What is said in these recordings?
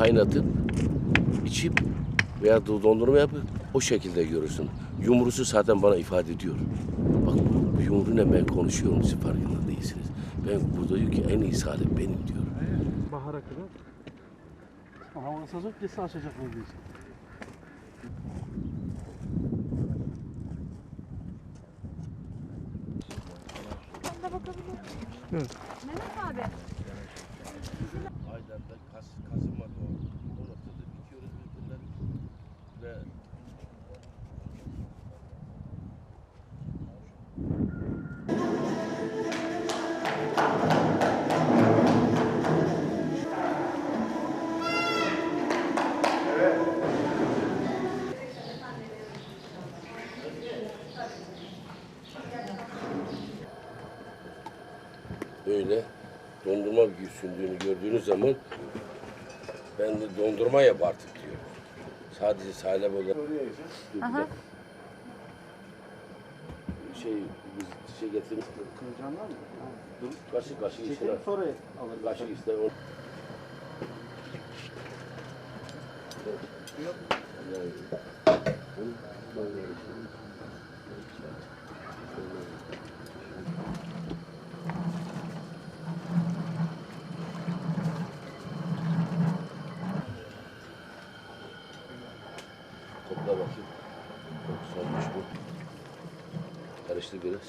kaynatıp içip veya dondurma yapıp o şekilde görürsün. Yumrusu zaten bana ifade ediyor. Bak bu, bu yumruğuyla ben konuşuyorum siz farkında değilsiniz. Ben burada diyor ki en iyi salep benim diyor. Bahara kadar. Hava ısınacak, geçse açacak neredeyse. Ben de bakabilir miyim? Mehmet abi. Aydar'da Kas, doğru böyle dondurma sündüğünü gördüğünüz zaman ben de dondurma yap artık diyor. Sadece salep olarak. Aha. Şey, biz şey getirmiş. Kıracağınlar mı? Dur, kaşık kaşık içine. Çekelim sonra alırız. Kaşık işte. O... Topla bu. Karıştı biraz.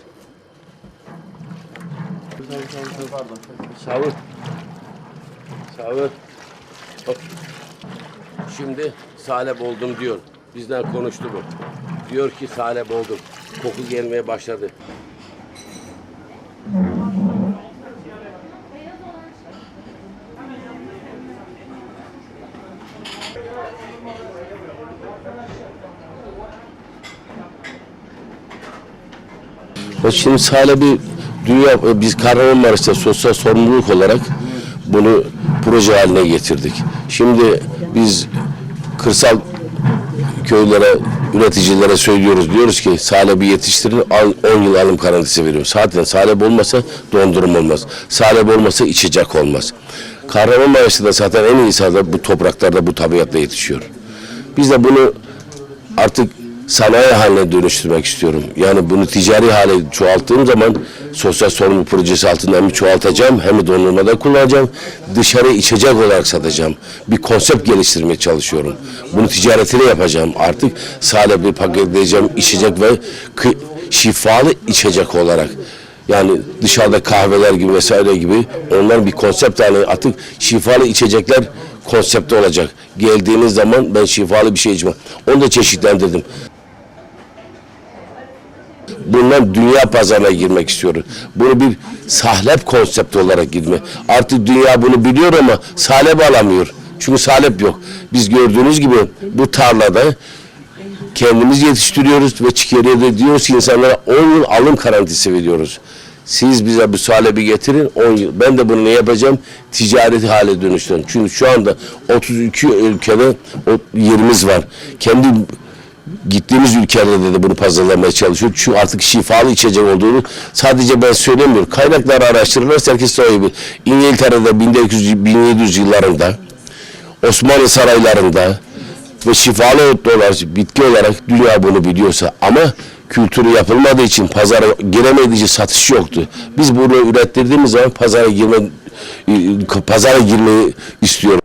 Savur. Savur. Şimdi salep oldum diyor. Bizden konuştu bu. Diyor ki salep oldum. Koku gelmeye başladı. Ve şimdi salebi dünya biz Kahramanmaraş'ta sosyal sorumluluk olarak bunu proje haline getirdik. Şimdi biz kırsal köylere, üreticilere söylüyoruz. Diyoruz ki salebi yetiştirin, al- 10 yıl alım garantisi veriyoruz. Zaten salep olmasa dondurum olmaz. Salep olmasa içecek olmaz. Kahramanmaraş'ta da zaten en iyi salep bu topraklarda, bu tabiatta yetişiyor. Biz de bunu artık sanayi haline dönüştürmek istiyorum. Yani bunu ticari hale çoğalttığım zaman sosyal sorumluluk projesi altında hem çoğaltacağım hem dondurmada kullanacağım. Dışarı içecek olarak satacağım. Bir konsept geliştirmeye çalışıyorum. Bunu ticaretini yapacağım. Artık salebi paketleyeceğim içecek ve şifalı içecek olarak. Yani dışarıda kahveler gibi vesaire gibi onlar bir konsept haline artık şifalı içecekler konsepte olacak. Geldiğiniz zaman ben şifalı bir şey içmem. Onu da çeşitlendirdim. Bundan dünya pazarına girmek istiyoruz. Bunu bir sahlep konsepti olarak girme. Artık dünya bunu biliyor ama salep alamıyor. Çünkü salep yok. Biz gördüğünüz gibi bu tarlada kendimiz yetiştiriyoruz ve çıkarıya da diyoruz ki insanlara 10 yıl alım garantisi veriyoruz. Siz bize bu salebi getirin 10 yıl. Ben de bunu ne yapacağım? Ticareti hale dönüştürün. Çünkü şu anda 32 ülkede yerimiz var. Kendi gittiğimiz ülkelerde de bunu pazarlamaya çalışıyor. Çünkü artık şifalı içecek olduğunu sadece ben söylemiyorum. Kaynakları araştırırlarsa herkes bilir. İngiltere'de 1900, 1700 yıllarında Osmanlı saraylarında ve şifalı otlar bitki olarak dünya bunu biliyorsa ama kültürü yapılmadığı için pazara giremediği için satış yoktu. Biz bunu ürettirdiğimiz zaman pazara girme pazara girmeyi istiyoruz.